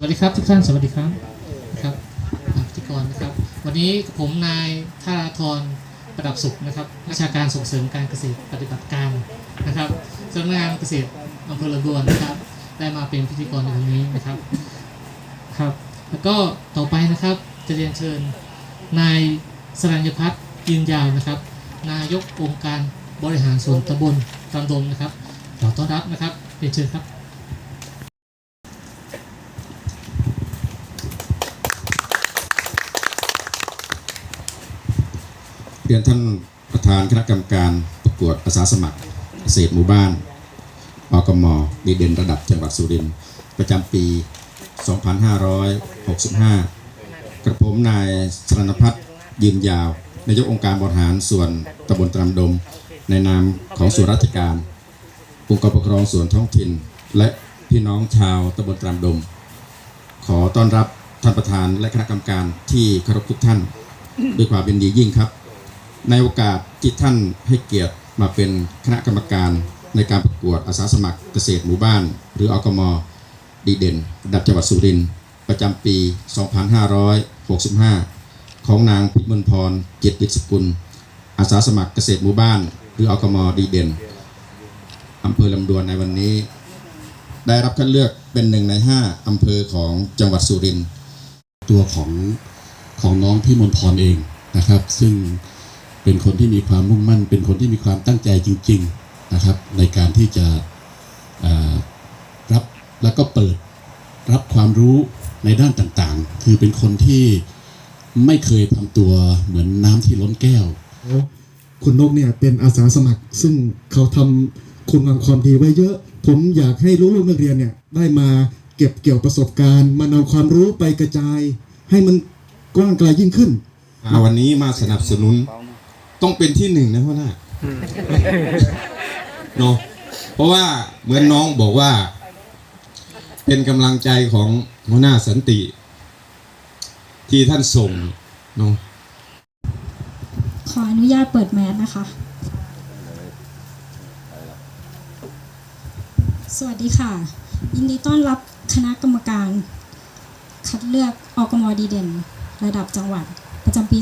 สวัสดีครับทุกท่านสวัสดีครับนะครับพิธีกรนะครับ วันนี้ผมนายธาราธรประดับสุขนะครับราชาการส่งเสริมการเกษตรปฏิบัติการนะครับสำนักงานเกษตรอำเภอละดวนนะครับ ได้มาเป็นพิธีกรในวันนี้นะครับครับ แล้วก็ต่อไปนะครับจะเรียนเชิญนายสรัญญพัฒน์ยืนยาวนะครับ นายกองค์การบริหารส่วนตำบลตำดมนะครับขอต้อนรับนะครับเรียนเชิญครับ เรียนท่านประธานคณะกรรมการประกวดอาสาสมัครเกษตรหมู่บ้านอกมดีเด่นระดับจังหวัดสุรินทร์ประจำปี 2565 กระผมนายสรณพัฒน์ยืนยาวนายกองค์การบริหารส่วนตำบลตรำดม ในนามของส่วนราชการองค์กรปกครองส่วนท้องถิ่น และพี่น้องชาวตำบลตรำดม ขอต้อนรับท่านประธานและคณะกรรมการที่เคารพทุกท่าน ด้วยความเป็นดียิ่งครับ ในโอกาสที่ท่านให้เกียรติมาเป็นคณะกรรมการในการประกวดอาสาสมัครเกษตรหมู่บ้าน หรืออกมดีเด่นระดับจังหวัดสุรินทร์ประจำปี 2565 ของนางพิมลพรเกียรติสกุล อาสาสมัครเกษตรหมู่บ้าน หรืออกมดีเด่นอำเภอลำดวนในวันนี้ ได้รับคัดเลือกเป็นหนึ่งใน 5อำเภอของจังหวัดสุรินทร์ตัวของของน้องพี่มนพรเองนะครับ ซึ่ง เป็นคนที่มีความมุ่งมั่น เป็นคนที่มีความตั้งใจจริง ๆนะครับ ในการที่จะอ่ารับแล้วก็เปิดรับความรู้ในด้านต่างๆ คือเป็นคนที่ไม่เคยทำตัวเหมือนน้ำที่ล้นแก้วแล้วคุณนกเนี่ยเป็นอาสาสมัคร ซึ่งเขาทำคุณงามความดีไว้เยอะ ผมอยากให้รู้ลูกนักเรียนเนี่ยได้มาเก็บเกี่ยวประสบการณ์มานำความรู้ไปกระจาย ให้มันกว้างไกลยิ่งขึ้นอ่าวันนี้มาสนับสนุน ต้องเป็นที่หนึ่งนะพ่อหน้าเนาะเพราะว่าเหมือนน้องบอกว่า เป็นกำลังใจของหัวหน้าสันติ ที่ท่านส่งเนาะขออนุญาตเปิดแมสนะคะ สวัสดีค่ะ ยินดีต้อนรับคณะกรรมการ คัดเลือกอกมดีเด่น ระดับจังหวัด ประจำปี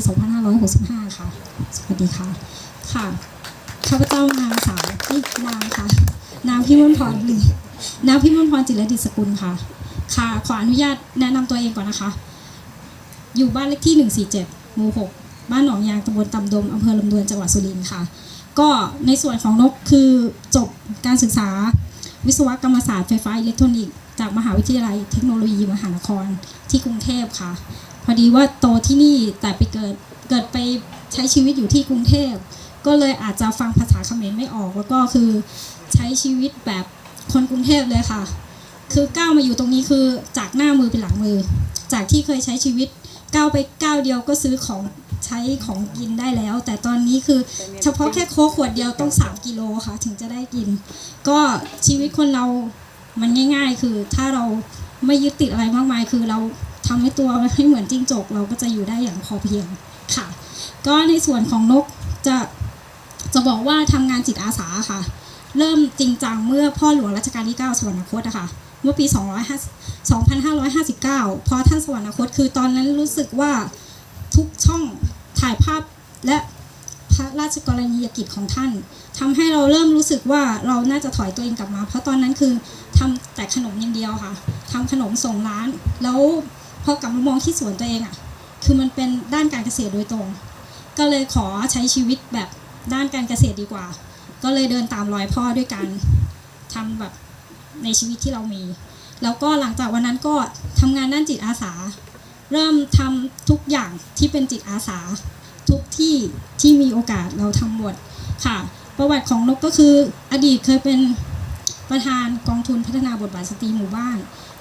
2565 ค่ะ สวัสดีค่ะ ค่ะ ข้าพเจ้านางสาวเอ้ยนางค่ะ นางพิมลพรหรือนางพิมลพรจิรดิษสกุลค่ะ ค่ะ ขออนุญาตแนะนำตัวเองก่อนนะคะ อยู่บ้านเลขที่ 147หมู่6บ้านหนองยางตำบลตำดมอำเภอลำดวนจังหวัดสุรินทร์ค่ะ ก็ในส่วนของนกคือจบการศึกษา วิศวกรรมศาสตร์ไฟฟ้าอิเล็กทรอนิกส์จากมหาวิทยาลัยเทคโนโลยีมหานครที่กรุงเทพค่ะ พอดีว่าโตที่นี่แต่ไปเกิดเกิดไปใช้ชีวิตอยู่ที่กรุงเทพ ก็เลยอาจจะฟังภาษาเขมรไม่ออก แล้วก็คือใช้ชีวิตแบบคนกรุงเทพเลยค่ะ คือก้าวมาอยู่ตรงนี้คือจากหน้ามือเป็นหลังมือ จากที่เคยใช้ชีวิตก้าวไปก้าวเดียวก็ซื้อของใช้ของกินได้แล้ว แต่ตอนนี้คือเฉพาะแค่โค้กขวดเดียวต้อง 3 กิโลค่ะ ถึงจะได้กิน ก็ชีวิตคนเรามันง่าย ๆ คือถ้าเราไม่ยึดติดอะไรมากมาย คือเรา ทำให้ตัวให้เหมือนจิ้งจกเราก็จะอยู่ได้อย่างพอเพียงค่ะ ก็ในส่วนของนกจะจะบอกว่าทำงานจิตอาสาค่ะ เริ่มจริงจังเมื่อพ่อหลวงรัชกาลที่ 9 สวรรคตอะค่ะเมื่อปี2 5 2559 พอท่านสวรรคตคือตอนนั้นรู้สึกว่าทุกช่องถ่ายภาพและพระราชกรณียกิจของท่านทำให้เราเริ่มรู้สึกว่าเราน่าจะถอยตัวเองกลับมา เพราะตอนนั้นคือทำแต่ขนมอย่างเดียวค่ะทำขนมส่งร้าน แล้ว พอกลับมามองที่สวนตัวเองอะคือมันเป็นด้านการเกษตรโดยตรง ก็เลยขอใช้ชีวิตแบบด้านการเกษตรดีกว่า ก็เลยเดินตามรอยพ่อด้วยกันทำแบบในชีวิตที่เรามี แล้วก็หลังจากวันนั้นก็ทำงานด้านจิตอาสา เริ่มทำทุกอย่างที่เป็นจิตอาสา ทุกที่ที่มีโอกาสเราทำหมดค่ะ ประวัติของนกก็คืออดีตเคยเป็นประธานกองทุนพัฒนาบทบาทสตรีหมู่บ้าน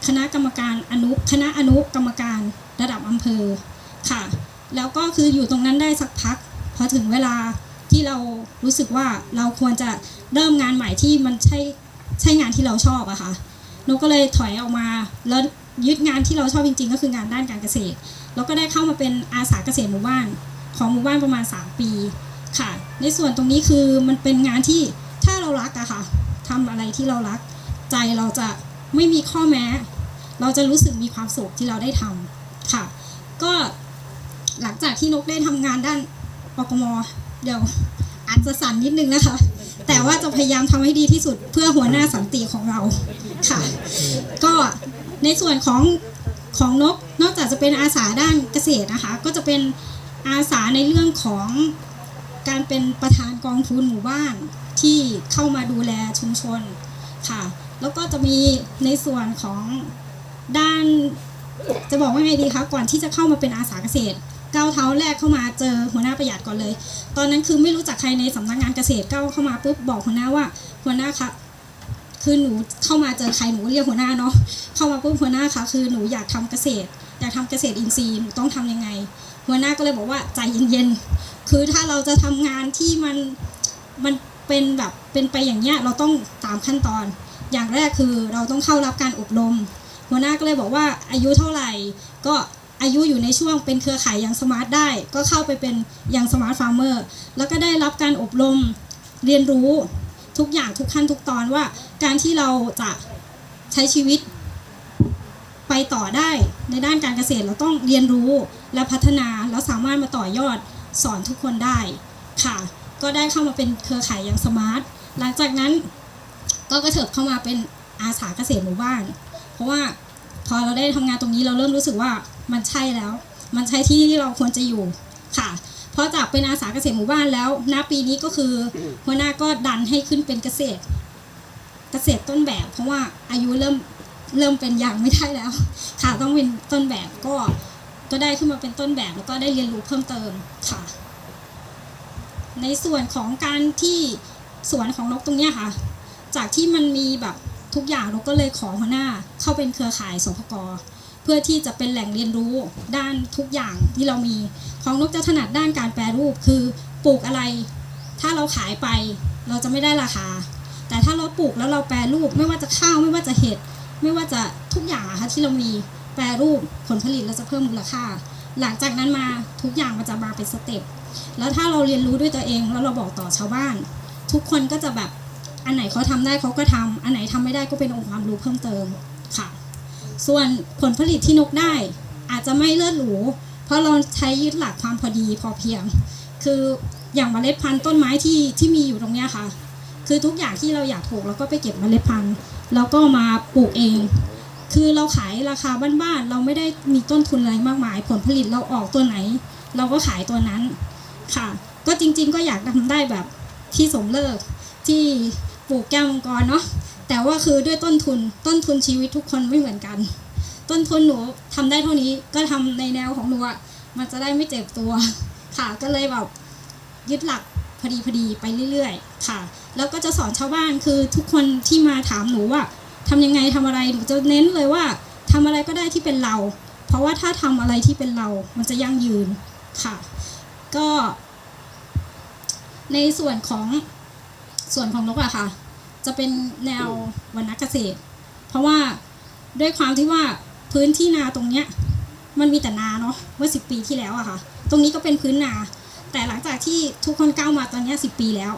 คณะกรรมการอนุคณะอนุกรรมการระดับอำเภอค่ะ แล้วก็คืออยู่ตรงนั้นได้สักพัก พอถึงเวลาที่เรารู้สึกว่าเราควรจะเริ่มงานใหม่ที่มันใช่ใช่งานที่เราชอบอะค่ะนกก็เลยถอยออกมาแล้วยึดงานที่เราชอบจริง ๆ ก็คืองานด้านการเกษตร แล้วก็ได้เข้ามาเป็นอาสาเกษตรหมู่บ้านของหมู่บ้านประมาณ 3 ปีค่ะ ในส่วนตรงนี้คือมันเป็นงานที่ถ้าเรารักอะค่ะทำอะไรที่เรารักใจเราจะ ไม่มีข้อแม้ เราจะรู้สึกมีความสุขที่เราได้ทำค่ะ ก็หลังจากที่นกได้ทำงานด้านปกมเดี๋ยวอาจจะสั่นนิดนึงนะคะ แต่ว่าจะพยายามทำให้ดีที่สุดเพื่อหัวหน้าสันติของเราค่ะ ก็ในส่วนของของนกนอกจากจะเป็นอาสาด้านเกษตรนะคะ ก็จะเป็นอาสาในเรื่องของการเป็นประธานกองทุนหมู่บ้านที่เข้ามาดูแลชุมชนค่ะ แล้วก็จะมีในส่วนของด้านจะบอกว่าไงดีคะก่อนที่จะเข้ามาเป็นอาสาเกษตรก้าวเท้าแรกเข้ามาเจอหัวหน้าประหยัดก่อนเลย ตอนนั้นคือไม่รู้จักใครในสำนักงานเกษตรก้าวเข้ามาปุ๊บบอกหัวหน้าว่าหัวหน้าคะคือหนูเข้ามาเจอใครหนูเรียกหัวหน้าเนาะเข้ามาปุ๊บหัวหน้าคะคือหนูอยากทำเกษตรอยากทำเกษตรอินทรีย์หนูต้องทำยังไง หัวหน้าก็เลยบอกว่าใจเย็นๆคือถ้าเราจะทำงานที่มันมันเป็นแบบเป็นไปอย่างเนี้ยเราต้องตามขั้นตอน อย่างแรกคือเราต้องเข้ารับการอบรม หัวหน้าก็เลยบอกว่าอายุเท่าไหร่ ก็อายุอยู่ในช่วงเป็นเครือข่ายยังสมาร์ทได้ ก็เข้าไปเป็นยังสมาร์ทฟาร์มเมอร์แล้วก็ได้รับการอบรมเรียนรู้ทุกอย่างทุกขั้นทุกตอนว่า การที่เราจะใช้ชีวิตไปต่อได้ในด้านการเกษตรเราต้องเรียนรู้และพัฒนาแล้วสามารถมาต่อยอดสอนทุกคนได้ค่ะ ก็ได้เข้ามาเป็นเครือข่ายยังสมาร์ทหลังจากนั้น ก็กระเถิบเข้ามาเป็นอาสาเกษตรหมู่บ้าน เพราะว่าพอเราได้ทำงานตรงนี้เราเริ่มรู้สึกว่ามันใช่แล้ว มันใช่ที่ที่เราควรจะอยู่ค่ะเพราะจากเป็นอาสาเกษตรหมู่บ้านแล้วณปีนี้ก็คือหัวหน้าก็ดันให้ขึ้นเป็นเกษตร เกษตรต้นแบบ เพราะว่าอายุเริ่มเริ่มเป็นอย่างไม่ได้แล้ว ค่ะต้องเป็นต้นแบบก็ก็ได้ขึ้นมาเป็นต้นแบบแล้วก็ได้เรียนรู้เพิ่มเติมค่ะ ในส่วนของการที่สวนของนกตรงนี้ค่ะ จากที่มันมีแบบทุกอย่างเราก็เลยขอหัวหน้าเข้าเป็นเครือข่ายสพกเพื่อที่จะเป็นแหล่งเรียนรู้ด้านทุกอย่างที่เรามีของนกจะถนัดด้านการแปรรูปคือปลูกอะไร ถ้าเราขายไปเราจะไม่ได้ราคา แต่ถ้าเราปลูกแล้วเราแปรรูปไม่ว่าจะข้าวไม่ว่าจะเห็ดไม่ว่าจะทุกอย่างค่ะที่เรามีแปรรูปผลผลิตเราจะเพิ่มมูลค่า หลังจากนั้นมาทุกอย่างมันจะมาเป็นสเต็ปแล้วถ้าเราเรียนรู้ด้วยตัวเองแล้วเราบอกต่อชาวบ้าน ทุกคนก็จะแบบ อันไหนเขาทำได้เขาก็ทำอันไหนทำไม่ได้ก็เป็นองค์ความรู้เพิ่มเติมค่ะ ส่วนผลผลิตที่นกได้อาจจะไม่เลิศหรู เพราะเราใช้ยึดหลักความพอดีพอเพียง คืออย่างเมล็ดพันธุ์ต้นไม้ที่ที่มีอยู่ตรงเนี้ยค่ะ คือทุกอย่างที่เราอยากปลูกเราก็ไปเก็บเมล็ดพันธุ์แล้วก็มาปลูกเอง คือเราขายราคาบ้านๆเราไม่ได้มีต้นทุนอะไรมากมาย ผลผลิตเราออกตัวไหน เราก็ขายตัวนั้นค่ะ ก็จริง ๆ ก็อยากทำได้แบบที่สมเลิกที่ ปลูกแก้วมังกรเนาะแต่ว่าคือด้วยต้นทุนต้นทุนชีวิตทุกคนไม่เหมือนกัน ต้นทุนหนูทำได้เท่านี้ก็ทำในแนวของหนูอะมันจะได้ไม่เจ็บตัวค่ะก็เลยแบบยึดหลักพอดีพอดีไปเรื่อย ๆ ค่ะ แล้วก็จะสอนชาวบ้านคือทุกคนที่มาถามหนูว่าทำยังไงทำอะไรหนูจะเน้นเลยว่าทำอะไรก็ได้ที่เป็นเรา เพราะว่าถ้าทำอะไรที่เป็นเรา มันจะยั่งยืนค่ะ ก็ ในส่วนของ ส่วนของนกอะค่ะ จะเป็นแนววรรณเกษตร เพราะว่าด้วยความที่ว่าพื้นที่นาตรงเนี้ยมันมีแต่นาเนาะเมื่อสิปีที่แล้วอะค่ะ ตรงนี้ก็เป็นพื้นนา แต่หลังจากที่ทุกคนก้าวมาตอนเนี้สิปีแล้ว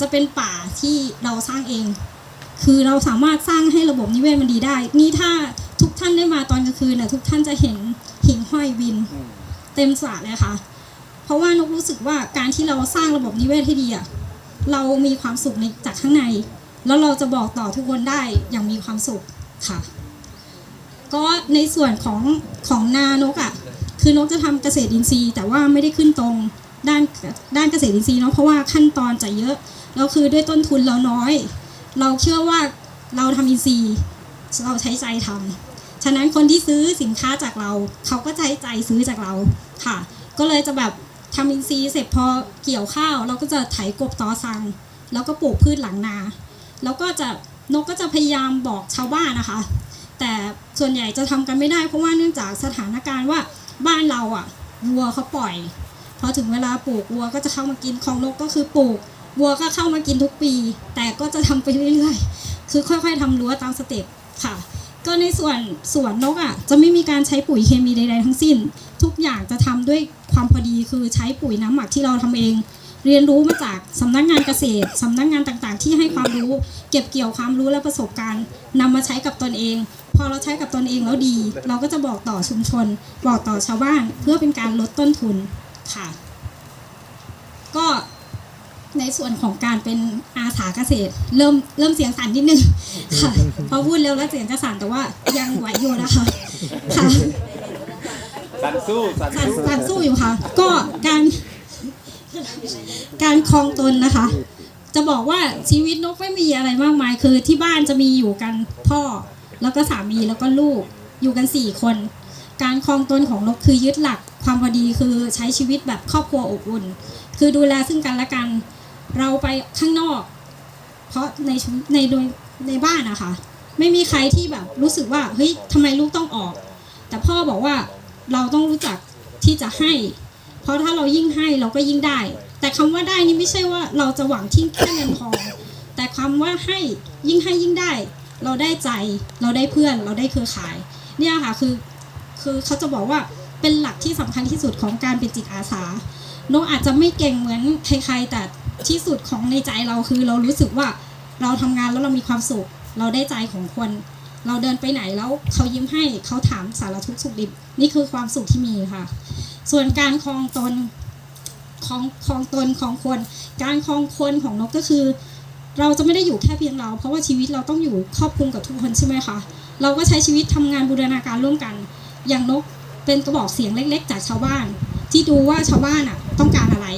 จะเป็นป่าที่เราสร้างเอง คือเราสามารถสร้างให้ระบบนิเวศมันดีได้ นี่ถ้าทุกท่านได้มาตอนกลางคืนน่ะทุกท่านจะเห็นหิ่งห้อยบิน เต็มสระเลยค่ะ เพราะว่านกรู้สึกว่าการที่เราสร้างระบบนิเวศให้ดีอะ เรามีความสุขในจากข้างใน แล้วเราจะบอกต่อทุกคนได้อย่างมีความสุขค่ะ ก็ในส่วนของของนานกอะ่ะคือนกจะทำเกษตรอินทรีย์ แต่ว่าไม่ได้ขึ้นตรงด้านด้านเกษตรอินทรีย์เนาะเพราะว่าขั้นตอนจะเยอะแล้วคือด้วยต้นทุนเราน้อย เราเชื่อว่าเราทำอินทรีย์เราใช้ใจทำฉะนั้นคนที่ซื้อสินค้าจากเรา เขาก็ใช้ใจซื้อจากเราค่ะ ก็เลยจะแบบ ทำอินทรีย์เสร็จพอเกี่ยวข้าว เราก็จะไถกบตอซัง แล้วก็ปลูกพืชหลังนา แล้วก็จะนกก็จะพยายามบอกชาวบ้านนะคะ แต่ส่วนใหญ่จะทำกันไม่ได้เพราะว่าเนื่องจากสถานการณ์ว่าบ้านเราอะวัวเขาปล่อยพอถึงเวลาปลูกวัวก็จะเข้ามากินของนกก็คือปลูกวัวก็เข้ามากินทุกปี แต่ก็จะทำไปเรื่อยๆ คือค่อยๆทำรั้วตามสเต็ปค่ะ ก็ในส่วนสวนนกอะจะไม่มีการใช้ปุ๋ยเคมีใดๆทั้งสิ้น ทุกอย่างจะทำด้วย ความพอดีคือใช้ปุ๋ยน้ำหมักที่เราทำเอง เรียนรู้มาจากสำนักงานเกษตรสำนักงานต่างๆ ที่ให้ความรู้ เก็บเกี่ยวความรู้และประสบการณ์นำมาใช้กับตนเองพพอเราใช้กับตนเองแล้วดี เราก็จะบอกต่อชุมชน บอกต่อชาวบ้าน เพื่อเป็นการลดต้นทุนค่ะ ก็ในส่วนของการเป็นอาสาเกษตร เริ่มเริ่มเสียงสั่นนิดนึงค่ะพอพูดเร็วแล้วเสียงจะสั่นแต่ว่ายังไหวอยู่นะคะค่ะ สันสู้สันสั่นสู้สั่นสู้อยู่ค่ะ ก็การการคลองตนนะคะ จะบอกว่าชีวิตนกไม่มีอะไรมากมาย คือที่บ้านจะมีอยู่กันพ่อ แล้วก็สามีแล้วก็ลูกอยู่กันสี่คน การคลองตนของนกคือยึดหลัก ความพอดีคือใช้ชีวิตแบบครอบครัวอบอุ่น คือดูแลซึ่งกันและกันเราไปข้างนอก เพราะในในโดยในบ้านอะคะไม่มีใครที่แบบรู้สึกว่าเฮ้ยทำไมลูกต้องออก แต่พ่อบอกว่า เราต้องรู้จักที่จะให้ เพราะถ้าเรายิ่งให้เราก็ยิ่งได้ แต่คำว่าได้นี่ไม่ใช่ว่าเราจะหวังที่แค่เงินทองแต่คำว่าให้ยิ่งให้ยิ่งได้ เราได้ใจ เราได้เพื่อน เราได้เครือข่าย เนี่ยค่ะคือคือเขาจะบอกว่าเป็นหลักที่สำคัญที่สุดของการเป็นจิตอาสาโนอาจจะไม่เก่งเหมือนใครๆแต่ที่สุดของในใจเราคือเรารู้สึกว่าเราทำงานแล้วเรามีความสุข เราได้ใจของคน เราเดินไปไหนแล้วเขายิ้มให้เขาถามสารทุกข์สุขดิบนี่คือความสุขที่มีค่ะ ส่วนการคลองตนของคลองตนของคน การคลองคนของนกก็คือ เราจะไม่ได้อยู่แค่เพียงเรา เพราะว่าชีวิตเราต้องอยู่ครอบคลุมกับทุกคนใช่ไหมคะเราก็ใช้ชีวิตทำงานบูรณาการร่วมกัน อย่างนกเป็นกระบอกเสียงเล็ก ๆ จากชาวบ้าน ที่ดูว่าชาวบ้านอะต้องการอะไร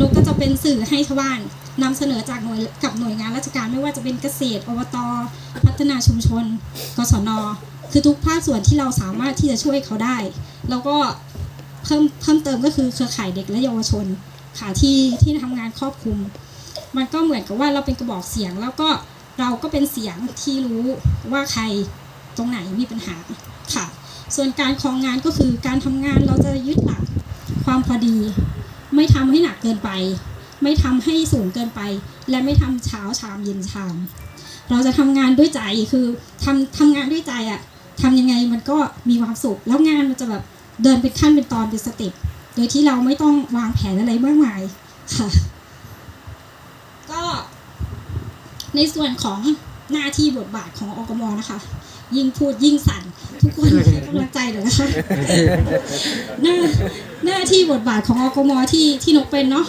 นกก็จะเป็นสื่อให้ชาวบ้าน นำเสนอจากหน่วยกับหน่วยงานราชการไม่ว่าจะเป็นเกษตรอบตพัฒนาชุมชนกศนคือทุกภาคส่วนที่เราสามารถที่จะช่วยเขาได้ แล้วก็เพิ่มเพิ่มเติมก็คือเครือข่ายเด็กและเยาวชนค่ะที่ที่ทำงานครอบคลุม มันก็เหมือนกับว่าเราเป็นกระบอกเสียง แล้วก็เราก็เป็นเสียงที่รู้ว่าใครตรงไหนมีปัญหาค่ะ ส่วนการครองงานก็คือการทำงานเราจะยึดหลักความพอดี ไม่ทำให้หนักเกินไป ไม่ทำให้สูงเกินไป และไม่ทำเช้าชามเย็นชาม เราจะทำงานด้วยใจคือทำทำงานด้วยใจอะทำยังไงมันก็มีความสุข แล้วงานมันจะแบบเดินเป็นขั้นเป็นตอนเป็นสเต็ปโดยที่เราไม่ต้องวางแผนอะไรมากมายค่ะ ก็ในส่วนของหน้าที่บทบาทของอกมนะคะ ยิ่งพูดยิ่งสั่น ทุกคนให้กำลังใจหน่อยนะคะหน้าหน้าที่บทบาทของอกมที่ที่นกเป็นเนาะ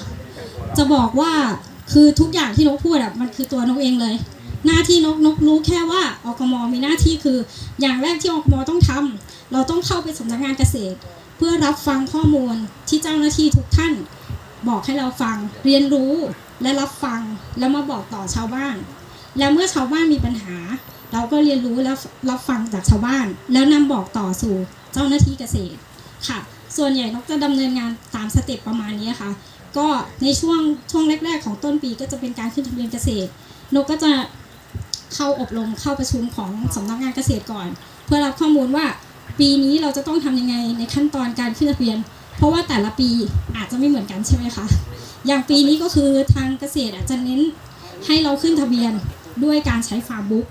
จะบอกว่าคือทุกอย่างที่นกพูดอะมันคือตัวนกเองเลย หน้าที่นกนกรู้แค่ว่าอกมมีหน้าที่คือ อย่างแรกที่อกมต้องทำเราต้องเข้าไปสำนักงานเกษตร เพื่อรับฟังข้อมูลที่เจ้าหน้าที่ทุกท่าน บอกให้เราฟังเรียนรู้และรับฟังแล้วมาบอกต่อชาวบ้าน แล้วเมื่อชาวบ้านมีปัญหา เราก็เรียนรู้และรับฟังจากชาวบ้าน แล้วนำบอกต่อสู่เจ้าหน้าที่เกษตรค่ะ ส่วนใหญ่นกจะดำเนินงานตามสเต็ปประมาณนี้ค่ะ ก็ในช่วงช่วงแรกๆของต้นปีก็จะเป็นการขึ้นทะเบียนเกษตรนกก็จะเข้าอบรมเข้าประชุมของสำนักงานเกษตรก่อน เพื่อรับข้อมูลว่าปีนี้เราจะต้องทำยังไงในขั้นตอนการขึ้นทะเบียน เพราะว่าแต่ละปีอาจจะไม่เหมือนกันใช่ไหมคะอย่างปีนี้ก็คือทางเกษตรอาจจะเน้นให้เราขึ้นทะเบียนด้วยการใช้ฟาร์มบุ๊ก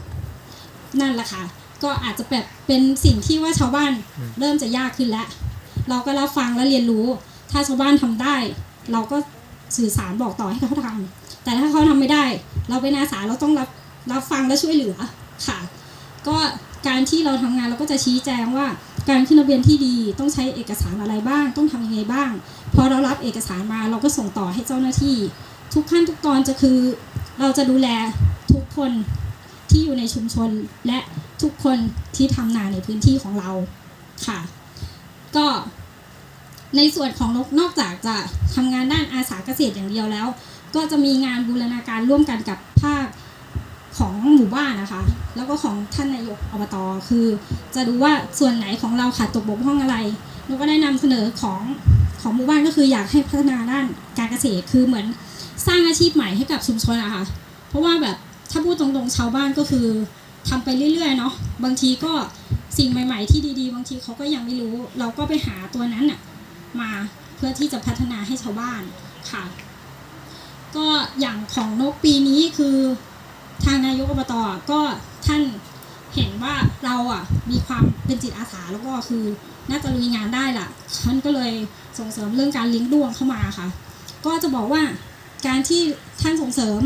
นั่นแหละค่ะก็อาจจะแบบเป็นสิ่งที่ว่าชาวบ้านเริ่มจะยากขึ้นแล้ว เราก็รับฟังและเรียนรู้ ถ้าชาวบ้านทำได้ เราก็สื่อสารบอกต่อให้เขาทำแต่ถ้าเขาทำไม่ได้ เราเป็นอาสาเราต้องรับรับฟังและช่วยเหลือค่ะ ก็การที่เราทำงานเราก็จะชี้แจงว่าการขึ้นทะเบียนที่ดีต้องใช้เอกสารอะไรบ้าง ต้องทำยังไงบ้าง พอเรารับเอกสารมาเราก็ส่งต่อให้เจ้าหน้าที่ ทุกขั้นทุกตอนจะคือ เราจะดูแลทุกคนที่อยู่ในชุมชนและทุกคนที่ทำนาในพื้นที่ของเราค่ะ ก็ ในส่วนของนกนอกจากจะทำงานด้านอาสาเกษตรอย่างเดียวแล้ว ก็จะมีงานบูรณาการร่วมกันกับภาคของหมู่บ้านนะคะ แล้วก็ของท่านนายกอบตคือ จะดูว่าส่วนไหนของเราขาดตกบกพร่องอะไรนกก็ได้นำเสนอของของหมู่บ้านก็คืออยากให้พัฒนาด้านการเกษตรคือเหมือนสร้างอาชีพใหม่ให้กับชุมชนอะค่ะ เพราะว่าแบบถ้าพูดตรงๆชาวบ้านก็คือทำไปเรื่อยๆเนาะบางทีก็สิ่งใหม่ ๆ ที่ดี ๆ บางทีเขาก็ยังไม่รู้ เราก็ไปหาตัวนั้นอะ มาเพื่อที่จะพัฒนาให้ชาวบ้านค่ะ ก็อย่างของนกปีนี้คือทางนายกอบตก็ท่านเห็นว่าเราอะมีความเป็นจิตอาสาแล้วก็คือน่าจะลุยงานได้ล่ะท่านก็เลยส่งเสริมเรื่องการเลี้ยงด้วงเข้ามาค่ะ ก็จะบอกว่าการที่ท่านส่งเสริม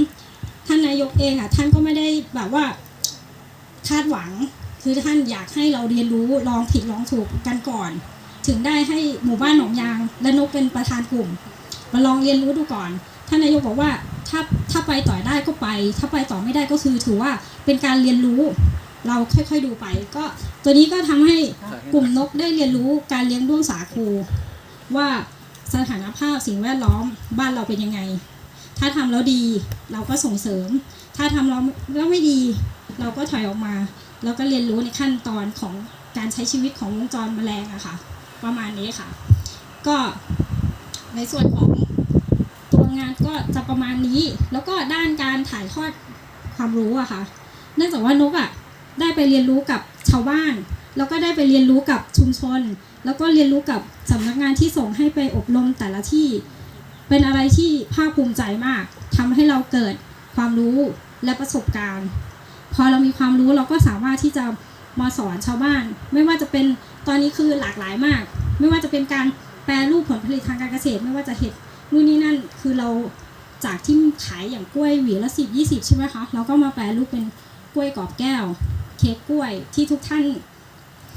ท่านนายกเองอะท่านก็ไม่ได้แบบว่าคาดหวังคือท่านอยากให้เราเรียนรู้ลองผิดลองถูกกันก่อน ถึงได้ให้หมู่บ้านหนองยาง และนกเป็นประธานกลุ่ม มาลองเรียนรู้ดูก่อน ท่านนายกบอกว่าถ้าถ้าไปต่อได้ก็ไป ถ้าไปต่อไม่ได้ก็คือถือว่าเป็นการเรียนรู้เราค่อยๆดูไป ก็ตัวนี้ก็ทำให้กลุ่มนกได้เรียนรู้การเลี้ยงด้วงสาคู ว่าสถานภาพสิ่งแวดล้อมบ้านเราเป็นยังไง ถ้าทำแล้วดีเราก็ส่งเสริม ถ้าทำแล้วแล้วไม่ดี เราก็ถอยออกมา แล้วก็เรียนรู้ในขั้นตอนของการใช้ชีวิตของวงจรแมลงอะค่ะ ประมาณนี้ค่ะ ก็ในส่วนของตัวงานก็จะประมาณนี้ แล้วก็ด้านการถ่ายทอดความรู้อะค่ะ เนื่องจากว่านกอะได้ไปเรียนรู้กับชาวบ้าน แล้วก็ได้ไปเรียนรู้กับชุมชน แล้วก็เรียนรู้กับสำนักงานที่ส่งให้ไปอบรมแต่ละที่ เป็นอะไรที่ภาคภูมิใจมากทำให้เราเกิดความรู้และประสบการณ์ พอเรามีความรู้เราก็สามารถที่จะมาสอนชาวบ้าน ไม่ว่าจะเป็น ตอนนี้คือหลากหลายมาก ไม่ว่าจะเป็นการแปรรูปผลผลิตทางการเกษตร ไม่ว่าจะเห็ดนู่นนี่นั่น คือเราจากที่ขายอย่างกล้วยหวีละสิบยี่สิบใช่ไหมคะเราก็มาแปรรูปเป็นกล้วยกรอบแก้ว เค้กกล้วยที่ทุกท่าน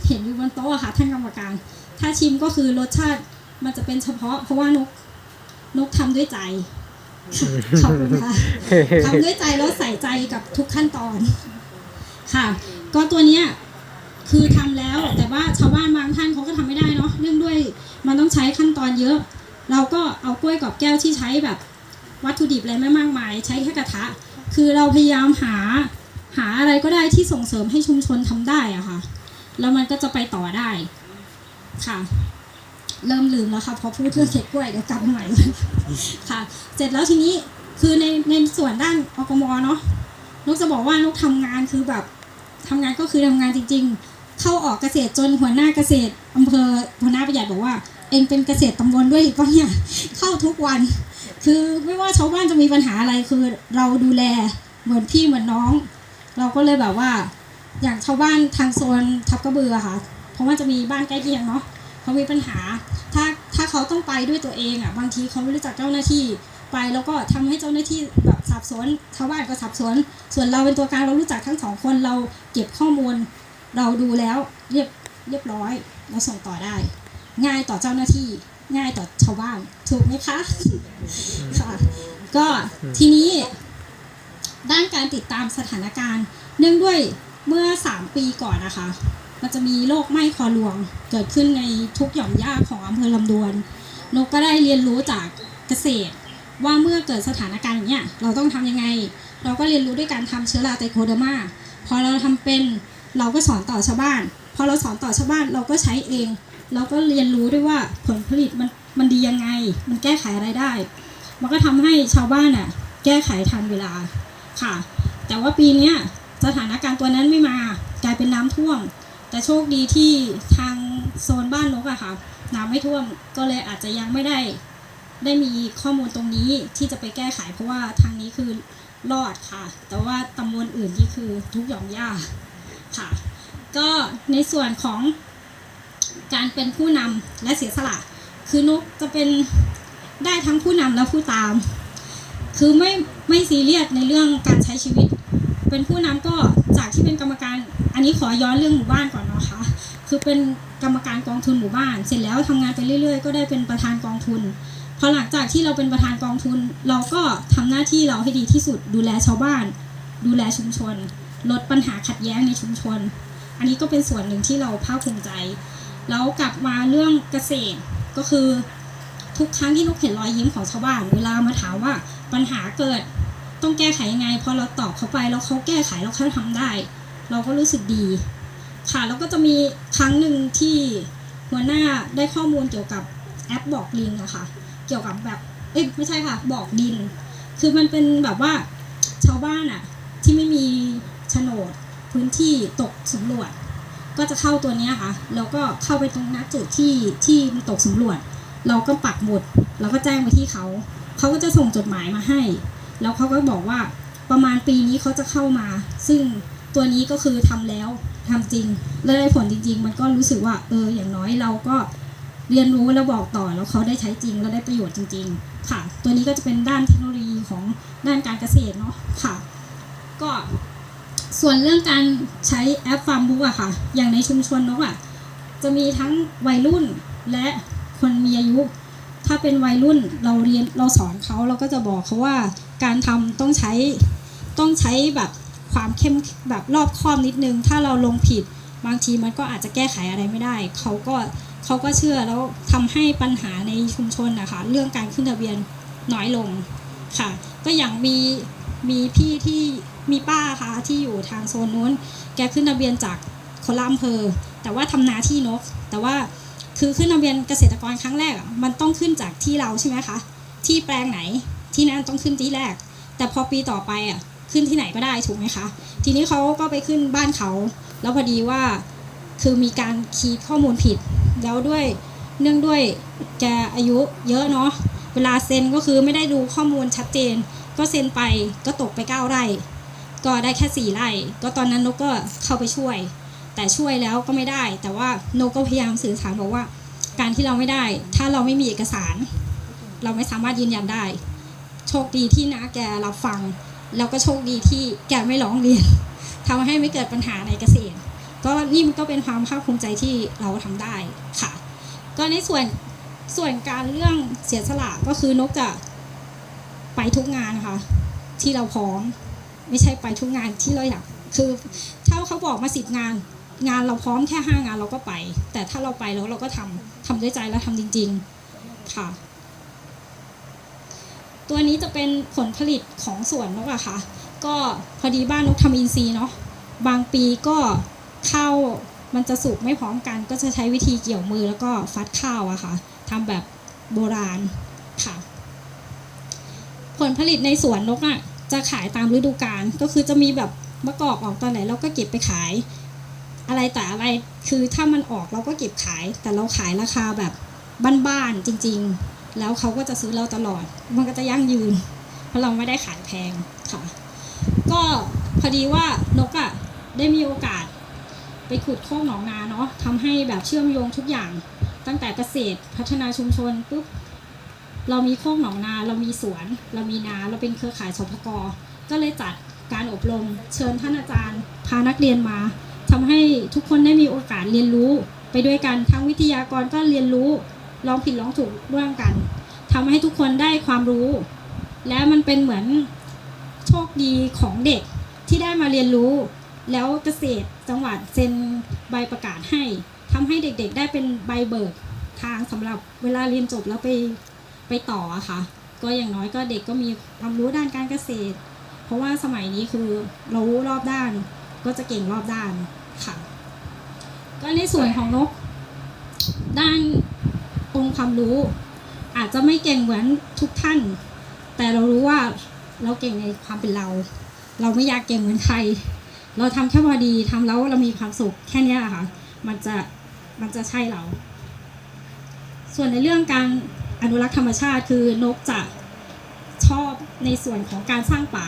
เห็นอยู่บนโต๊ะอะค่ะท่านกรรมการ ถ้าชิมก็คือรสชาติมันจะเป็นเฉพาะ เพราะว่านกนกทำด้วยใจค่ะขอบคุณค่ะทำด้วยใจแล้วใส่ใจกับทุกขั้นตอน ค่ะ ก็ตัวเนี้ย คือทำแล้ว แต่ว่าชาวบ้านบางท่านเขาก็ทำไม่ได้เนาะเรื่องด้วยมันต้องใช้ขั้นตอนเยอะ เราก็เอากล้วยกรอบแก้วที่ใช้แบบวัตถุดิบอะไรไม่มากมาย ใช้แค่กระทะ คือเราพยายามหาหาอะไรก็ได้ที่ส่งเสริมให้ชุมชนทำได้อะค่ะ แล้วมันก็จะไปต่อได้ค่ะ เริ่มลืมแล้วค่ะพอพูดเรื่องเค้กกล้วยเดี๋ยวกลับใหม่ค่ะ เสร็จแล้วทีนี้คือในในส่วนด้านอกมเนาะนกจะบอกว่านกทำงานคือแบบทำงานก็คือทำงานจริง ๆ เข้าออกเกษตรจนหัวหน้าเกษตรอำเภอหัวหน้าประหยัดบอกว่า เองเป็นเกษตรตำบลด้วยกปะเนี่ยเข้าทุกวัน คือไม่ว่าชาวบ้านจะมีปัญหาอะไรคือเราดูแลเหมือนพี่เหมือนน้อง เราก็เลยแบบว่า อย่างชาวบ้านทางโซนทับกระเบือค่ะ เพราะว่าจะมีบ้านใกล้เคียงเนาะเขามีปัญหา ถ้าถ้าเขาต้องไปด้วยตัวเองอะบางทีเขาไม่รู้จักเจ้าหน้าที่ไปแล้วก็ทำให้เจ้าหน้าที่แบบสับสนชาวบ้านก็สับสน ส่วนเราเป็นตัวกลางเรารู้จักทั้งสองคนเราเก็บข้อมูล เราดูแล้วเรียบเรียบร้อย เราส่งต่อได้ ง่ายต่อเจ้าหน้าที่ ง่ายต่อชาวบ้านถูกไหมคะค่ะก็ทีนี้ ด้านการติดตามสถานการณ์ เนื่องด้วยเมื่อ 3 ปีก่อนนะคะ มันจะมีโรคไหม้คอหลวง เกิดขึ้นในทุกหย่อมหญ้าของอำเภอลำดวนนกก็ได้เรียนรู้จากเกษตร ว่าเมื่อเกิดสถานการณ์อย่างเนี้ยเราต้องทำยังไง เราก็เรียนรู้ด้วยการทำเชื้อราไตโคเดอร์มาพอเราทำเป็น เราก็สอนต่อชาวบ้าน พอเราสอนต่อชาวบ้านเราก็ใช้เอง เราก็เรียนรู้ด้วยว่าผลผลิตมันมันดียังไง มันแก้ไขอะไรได้ มันก็ทำให้ชาวบ้านอะแก้ไขทันเวลาค่ะ แต่ว่าปีเนี้ยสถานการณ์ตัวนั้นไม่มากลายเป็นน้ำท่วม แต่โชคดีที่ทางโซนบ้านนกอะค่ะน้ำไม่ท่วมก็เลยอาจจะยังไม่ได้ ได้มีข้อมูลตรงนี้ที่จะไปแก้ไขเพราะว่าทางนี้คือรอดค่ะ แต่ว่าตำบลอื่นที่คือทุกหย่อมหญ้า ค่ะ ก็ในส่วนของการเป็นผู้นำและเสียสละ คือนกจะเป็นได้ทั้งผู้นำและผู้ตาม คือไม่ไม่ซีเรียสในเรื่องการใช้ชีวิต เป็นผู้นำก็จากที่เป็นกรรมการอันนี้ขอย้อนเรื่องหมู่บ้านก่อนนะคะ คือเป็นกรรมการกองทุนหมู่บ้าน เสร็จแล้วทำงานไปเรื่อยๆ ก็ได้เป็นประธานกองทุน พอหลังจากที่เราเป็นประธานกองทุน เราก็ทำหน้าที่เราให้ดีที่สุด ดูแลชาวบ้าน ดูแลชุมชน ลดปัญหาขัดแย้งในชุมชน อันนี้ก็เป็นส่วนหนึ่งที่เราภาคภูมิใจ แล้วกลับมาเรื่องเกษตรก็คือทุกครั้งที่นกเห็นรอยยิ้มของชาวบ้าน เวลามาถามว่าปัญหาเกิดต้องแก้ไขยังไงพอเราตอบเขาไปแล้วเขาแก้ไขแล้วเขาทำได้ เราก็รู้สึกดี ค่ะแล้วก็จะมีครั้งหนึ่งที่หัวหน้าได้ข้อมูลเกี่ยวกับแอปบอกลิงอะค่ะ เกี่ยวกับแบบเอ้ยไม่ใช่ค่ะ บอกดิน คือมันเป็นแบบว่าชาวบ้านอะที่ไม่มี โฉนด พื้นที่ตกสำรวจ ก็จะเข้าตัวนี้ค่ะ แล้วก็เข้าไปตรงณจุดที่ที่ตกสำรวจ เราก็ปักหมุดแล้วก็แจ้งไปที่เขา เขาก็จะส่งจดหมายมาให้ แล้วเขาก็บอกว่าประมาณปีนี้เขาจะเข้ามา ซึ่งตัวนี้ก็คือทำแล้วทำจริง แล้วได้ผลจริง ๆ มันก็รู้สึกว่าเอออย่างน้อยเราก็เรียนรู้แล้วบอกต่อแล้วเขาได้ใช้จริงแล้วได้ประโยชน์จริง ๆ ค่ะ ตัวนี้ก็จะเป็นด้านเทคโนโลยีของด้านการเกษตรเนาะค่ะ ก็ ส่วนเรื่องการใช้แอปฟาร์มบุ๊กอะค่ะ อย่างในชุมชนนกอะจะมีทั้งวัยรุ่นและคนมีอายุ ถ้าเป็นวัยรุ่นเราเรียนเราสอนเขาเราก็จะบอกเขาว่าการทำต้องใช้ต้องใช้แบบความเข้มแบบรอบคอบนิดนึง ถ้าเราลงผิดบางทีมันก็อาจจะแก้ไขอะไรไม่ได้ เขาก็เขาก็เชื่อแล้วทำให้ปัญหาในชุมชนนะคะเรื่องการขึ้นทะเบียนน้อยลงค่ะ ก็อย่างมีมีพี่ที่ มีป้าค่ะที่อยู่ทางโซนนู้น แกขึ้นทะเบียนจากคนละอำเภอ แต่ว่าทำนาที่นก แต่ว่าคือขึ้นทะเบียนเกษตรกรครั้งแรกมันต้องขึ้นจากที่เราใช่ไหมคะ ที่แปลงไหนที่นั่นต้องขึ้นที่แรก แต่พอปีต่อไปอะขึ้นที่ไหนก็ได้ถูกไหมคะ ทีนี้เขาก็ไปขึ้นบ้านเขา แล้วพอดีว่าคือมีการคีย์ข้อมูลผิด แล้วด้วยเนื่องด้วยแกอายุเยอะเนาะเวลาเซ็นก็คือไม่ได้ดูข้อมูลชัดเจน ก็เซ็นไปก็ตกไปเก้าไร่ ก็ได้แค่สี่ไร่ ก็ตอนนั้นนกก็เข้าไปช่วย แต่ช่วยแล้วก็ไม่ได้ แต่ว่านกก็พยายามสื่อสารบอกว่า การที่เราไม่ได้ ถ้าเราไม่มีเอกสาร เราไม่สามารถยืนยันได้ โชคดีที่นะแกรับฟัง แล้วก็โชคดีที่แกไม่ร้องเรียนทำให้ไม่เกิดปัญหาในเกษตร ก็นี่มันก็เป็นความภาคภูมิใจที่เราทำได้ค่ะ ก็ในส่วนส่วนการเรื่องเสียสละก็คือนกจะไปทุกงานค่ะ ที่เราพร้อม ไม่ใช่ไปทุกงานที่เราอยากคือถ้าเขาบอกมาสิบงาน งานเราพร้อมแค่ห้างานเราก็ไป แต่ถ้าเราไปแล้วเราก็ทำทำด้วยใจแล้วทำจริง ๆ ค่ะ ตัวนี้จะเป็นผลผลิตของสวนนกอะค่ะ ก็พอดีบ้านนกทำอินทรีย์เนาะบางปีก็ข้าวมันจะสุกไม่พร้อมกัน ก็จะใช้วิธีเกี่ยวมือแล้วก็ฟัดข้าวอะค่ะทำแบบโบราณค่ะ ผลผลิตในสวนนกอะ จะขายตามฤดูกาลก็คือจะมีแบบมะกอกออกตอนไหนเราก็เก็บไปขาย อะไรแต่อะไรคือถ้ามันออกเราก็เก็บขาย แต่เราขายราคาแบบบ้านๆจริง ๆ แล้วเขาก็จะซื้อเราตลอด มันก็จะยั่งยืน เพราะเราไม่ได้ขายแพงค่ะ ก็พอดีว่านกอะ่ะได้มีโอกาสไปขุดโคกหนองนาเนาะทำให้แบบเชื่อมโยงทุกอย่าง ตั้งแต่เกษตรพัฒนาชุมชนปุ๊บ เรามีโคกหนองนา เรามีสวน เรามีนา เราเป็นเครือข่ายสพกก็เลยจัดการอบรม เชิญท่านอาจารย์ พานักเรียนมาทำให้ทุกคนได้มีโอกาสเรียนรู้ ไปด้วยกันทั้งวิทยากรก็เรียนรู้ลองผิดลองถูกร่วมกันทำให้ทุกคนได้ความรู้ และมันเป็นเหมือนโชคดีของเด็กที่ได้มาเรียนรู้ แล้วเกษตรจังหวัดเซ็นใบประกาศให้ทำให้เด็กๆ ได้เป็นใบเบิกทางสำหรับเวลาเรียนจบแล้วไป ไปต่ออะค่ะ ก็อย่างน้อยก็เด็กก็มีความรู้ด้านการเกษตร เพราะว่าสมัยนี้คือรู้รอบด้าน ก็จะเก่งรอบด้านค่ะ ก็ในส่วนของนก ด้านองค์ความรู้ อาจจะไม่เก่งเหมือนทุกท่าน แต่เรารู้ว่าเราเก่งในความเป็นเรา เราไม่อยากเก่งเหมือนใครเราทำแค่พอดีทำแล้วเรามีความสุขแค่เนี้ยค่ะ มันจะมันจะใช่เรา ส่วนในเรื่องการ อนุรักษ์ธรรมชาติคือนกจะชอบในส่วนของการสร้างป่า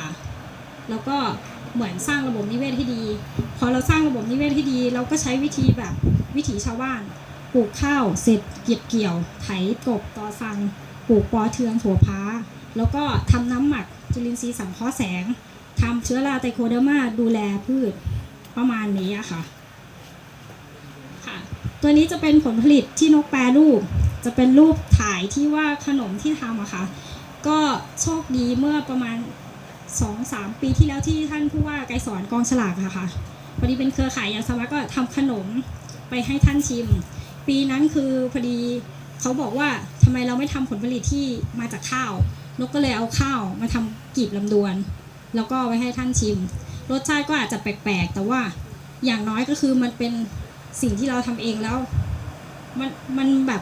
แล้วก็เหมือนสร้างระบบนิเวศให้ดี พอเราสร้างระบบนิเวศให้ดี เราก็ใช้วิธีแบบวิถีชาวบ้าน ปลูกข้าวเสร็จเก็บเกี่ยว ไถกบตอซังปลูกปอเทืองถั่วพ้า แล้วก็ทำน้ำหมักจุลินทรีย์สังเคราะห์แสงทำเชื้อราไตโคเดอร์มาดูแลพืชประมาณนี้ค่ะค่ะ ตัวนี้จะเป็นผลผลิตที่นกแปรรูป จะเป็นรูปถ่ายที่ว่าขนมที่ทำอะค่ะ ก็โชคดีเมื่อประมาณสองสามปีที่แล้วที่ท่านผู้ว่าไกรสอนกองฉลากอะค่ะพอดีเป็นเครือข่ายยาสวัสก็ทำขนมไปให้ท่านชิม ปีนั้นคือพอดีเขาบอกว่าทำไมเราไม่ทำผลผลิตที่มาจากข้าวนกก็เลยเอาข้าวมาทำกีบลำดวน แล้วก็ไว้ให้ท่านชิม รสชาติก็อาจจะแปลกๆ แต่ว่าอย่างน้อยก็คือมันเป็นสิ่งที่เราทำเองแล้ว มันมันแบบ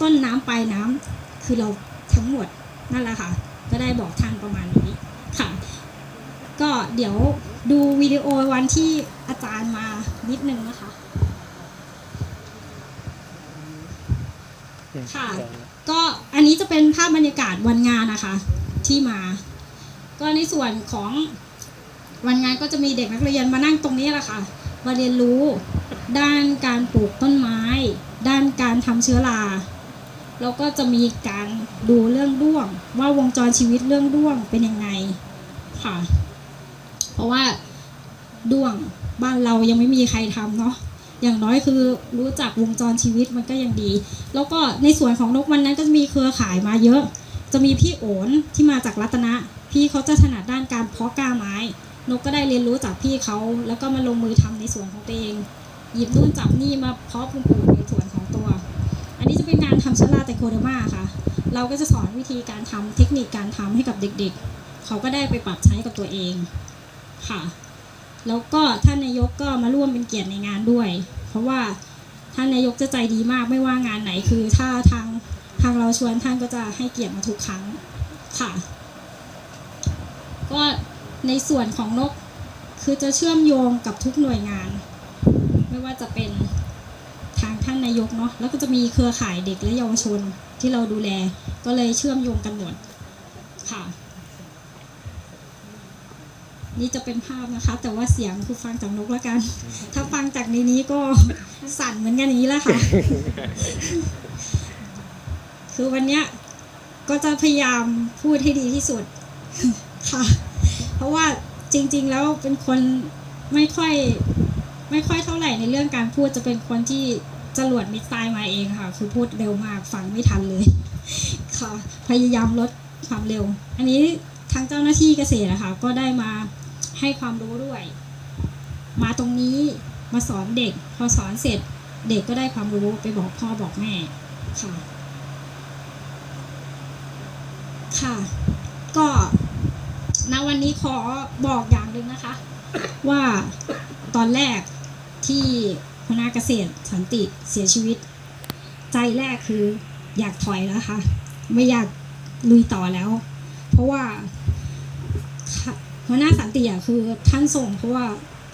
ต้นน้ำปลายน้ำคือเราทั้งหมดนั่นแหละค่ะ ก็ได้บอกท่านประมาณนี้ค่ะ ก็เดี๋ยวดูวิดีโอวันที่อาจารย์มานิดนึงนะคะค่ะ ก็อันนี้จะเป็นภาพบรรยากาศวันงานนะคะ ที่มา ก็ในส่วนของวันงานก็จะมีเด็กนักเรียนมานั่งตรงนี้แหละค่ะมาเรียนรู้ ด้านการปลูกต้นไม้ ด้านการทำเชื้อรา แล้วก็จะมีการดูเรื่องด้วง ว่าวงจรชีวิตเรื่องด้วงเป็นยังไงค่ะ เพราะว่าด้วงบ้านเรายังไม่มีใครทำเนาะอย่างน้อยคือรู้จักวงจรชีวิตมันก็ยังดี แล้วก็ในส่วนของนกวันนั้นก็จะมีเครือข่ายมาเยอะ จะมีพี่โอนที่มาจากรัตนะ พี่เขาจะถนัดด้านการเพาะกล้าไม้ นกก็ได้เรียนรู้จากพี่เขาแล้วก็มาลงมือทำในส่วนของตัวเอง หยิบนู่นจับนี่มาเพาะปลูกในส่วนของตัว อันนี้จะ เป็นการทำชลาไตโคเดมาค่ะ เราก็จะสอนวิธีการทำเทคนิคการทำให้กับเด็กๆ เขาก็ได้ไปปรับใช้กับตัวเองค่ะ แล้วก็ท่านนายกก็มาร่วมเป็นเกียรติในงานด้วย เพราะว่าท่านนายกจะใจดีมากไม่ว่างานไหนคือถ้าทางทางเราชวนท่านก็จะให้เกียรติมาทุกครั้งค่ะ ก็ในส่วนของนกคือจะเชื่อมโยงกับทุกหน่วยงาน ไม่ว่าจะเป็น ท่านนายกเนาะแล้วก็จะมีเครือข่ายเด็กและเยาวชนที่เราดูแล ก็เลยเชื่อมโยงกันหมดค่ะ นี่จะเป็นภาพนะคะ แต่ว่าเสียงคือฟังจากนกแล้วกัน ถ้าฟังจากในนี้ก็สั่นเหมือนกันอย่างนี้แหละค่ะ คือวันเนี้ยก็จะพยายามพูดให้ดีที่สุดค่ะ เพราะว่าจริง ๆ แล้วเป็นคนไม่ค่อยไม่ค่อยเท่าไหร่ในเรื่องการพูดจะเป็นคนที่ จรวดมิสไซล์มาเองค่ะ คือพูดเร็วมากฟังไม่ทันเลยค่ะพยายามลดความเร็ว อันนี้ทางเจ้าหน้าที่เกษตรนะคะก็ได้มาให้ความรู้ด้วย มาตรงนี้มาสอนเด็ก พอสอนเสร็จเด็กก็ได้ความรู้ไปบอกพ่อบอกแม่ค่ะ ค่ะ ก็ณวันนี้ขอบอกอย่างหนึ่งนะคะ ว่าตอนแรกที่ คณะเกษตรสันติเสียชีวิต ใจแรกคืออยากถอยแล้วค่ะ ไม่อยากลุยต่อแล้ว เพราะว่าหัวหน้าสันติอะคือท่านส่งเพราะว่า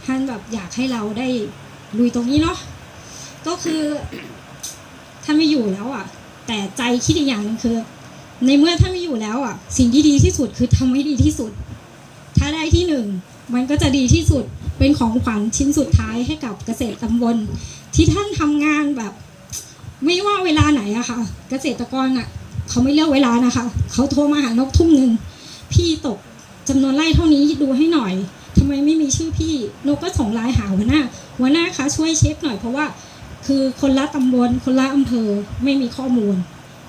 ท่านแบบอยากให้เราได้ลุยตรงนี้เนาะก็คือท่านไม่อยู่แล้วอะ แต่ใจคิดอีกอย่างนึงคือ ในเมื่อท่านไม่อยู่แล้วอะ สิ่งที่ดีที่สุดคือทำให้ดีที่สุด ถ้าได้ที่หนึ่งมันก็จะดีที่สุด เป็นของขวัญชิ้นสุดท้ายให้กับเกษตรตำบลที่ท่านทำงานแบบ ไม่ว่าเวลาไหนอะค่ะ เกษตรกรอะเขาไม่เลือกเวลานะคะ เขาโทรมาหานกทุ่มหนึ่งพี่ตกจำนวนไร่เท่านี้ดูให้หน่อยทำไมไม่มีชื่อพี่นกก็ส่งไลน์หาหัวหน้าหัวหน้าคะช่วยเช็คหน่อยเพราะว่าคือคนละตำบลคนละอำเภอไม่มีข้อมูล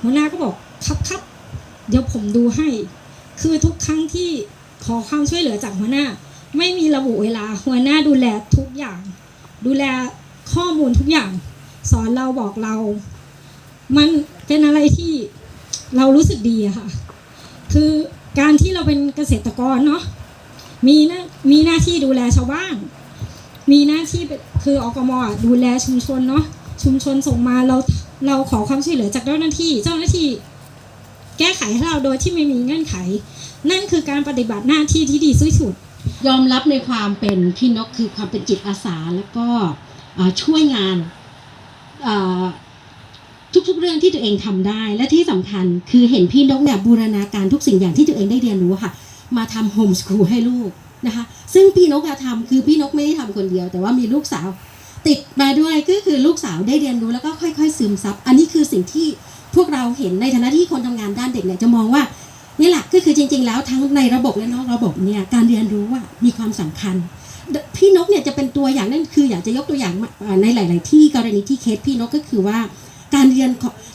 หัวหน้าก็บอกครับครับเดี๋ยวผมดูให้ คือทุกครั้งที่ขอความช่วยเหลือจากหัวหน้า ไม่มีระบุเวลา หัวหน้าดูแลทุกอย่าง ดูแลข้อมูลทุกอย่าง สอนเราบอกเรา มันเป็นอะไรที่เรารู้สึกดีอะค่ะ คือการที่เราเป็นเกษตรกรเนาะมีหน้ามีหน้าที่ดูแลชาวบ้าน มีหน้าที่คืออกมอดูแลชุมชนเนาะชุมชนส่งมาเราเราขอความช่วยเหลือจากเจ้าหน้าที่ เจ้าหน้าที่ แก้ไขให้เราโดยที่ไม่มีเงื่อนไข นั่นคือการปฏิบัติหน้าที่ที่ดีสุด ยอมรับในความเป็นพี่นกคือความเป็นจิตอาสาแล้วก็ช่วยงานทุกๆเรื่องที่ตัวเองทำได้ และที่สำคัญคือเห็นพี่นกเนี่ยบูรณาการทุกสิ่งอย่างที่ตัวเองได้เรียนรู้ค่ะ มาทำโฮมส o ูลให้ลูกนะคะ ซึ่งพี่นกอะทำคือพี่นกไม่ได้ทำคนเดียว แต่ว่ามีลูกสาว ติดมาด้วยก็คือลูกสาวได้เรียนรู้แล้วก็ค่อย ๆ ซึมซับอันนี้คือสิ่งที่พวกเราเห็นในฐานะที่คนทำงานด้านเด็กเนี่ยจะมองว่า นี่แหละก็คือจริง ๆ แล้วทั้งในระบบและนอกระบบเนี่ยการเรียนรู้ว่ามีความสำคัญ พี่นกเนี่ยจะเป็นตัวอย่างนั่นคืออยากจะยกตัวอย่างในหลาย ๆ ที่กรณีที่เคสพี่นกก็คือว่า การเรียน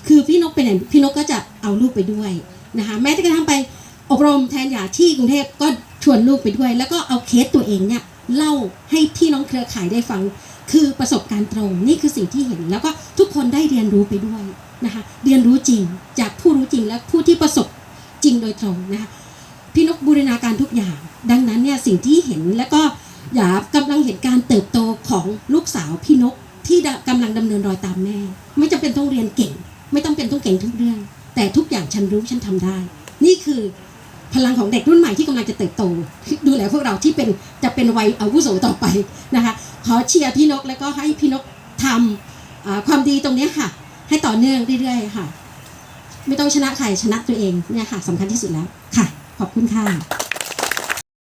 คือพี่นกไปไหนพี่นกก็จะเอาลูกไปด้วยนะคะแม้กระทั่งไปอบรมแทนยาที่กรุงเทพก็ชวนลูกไปด้วย แล้วก็เอาเคสตัวเองเนี่ยเล่าให้พี่น้องเครือข่ายได้ฟัง คือประสบการณ์ตรงนี่คือสิ่งที่เห็น แล้วก็ทุกคนได้เรียนรู้ไปด้วยนะคะเรียนรู้จริงจากผู้รู้จริงและผู้ที่ประสบ จริงโดยตรงนะคะพี่นกบูรณาการทุกอย่าง ดังนั้นเนี่ยสิ่งที่เห็นและก็อย่ากำลังเห็นการเติบโตของลูกสาวพี่นกที่ดะกำลังดำเนินรอยตามแม่ ไม่จำเป็นต้องเรียนเก่ง ไม่ต้องเป็นต้องเก่งทุกเรื่อง แต่ทุกอย่างฉันรู้ฉันทำได้ นี่คือพลังของเด็กรุ่นใหม่ที่กำลังจะเติบโต ดูแลพวกเราที่เป็นจะเป็นวัยอาวุโสต่อไปนะคะขอเชียร์พี่นกแล้วก็ให้พี่นกทำความดีตรงนี้ค่ะ ให้ต่อเนื่องเรื่อยๆค่ะ ไม่ต้องชนะใครชนะตัวเองเนี่ยค่ะสำคัญที่สุดแล้วค่ะ ขอบคุณค่ะ